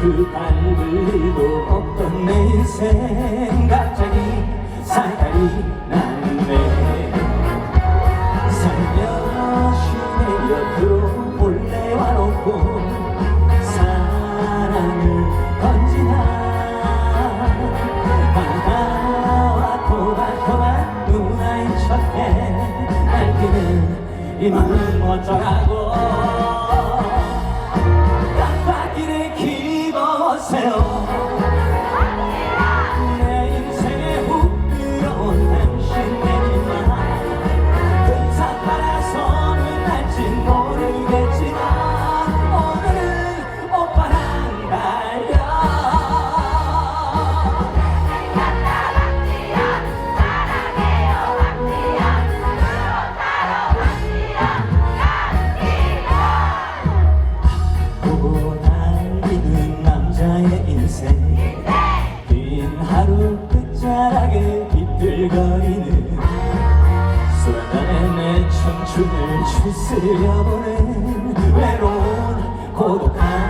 그 발도 없던 내 인생 갑자기 살달이 났네 살며시 내 옆으로 몰래 와놓고 사랑을 던지나 바다와 토닥토닥 누나인 척해. 날뛰는 이 마음 어쩌라고 Myself. 인생 빈 하루 끝자락에 비틀거리는 순간에 내 청춘을 추스려보는 외로운 고독한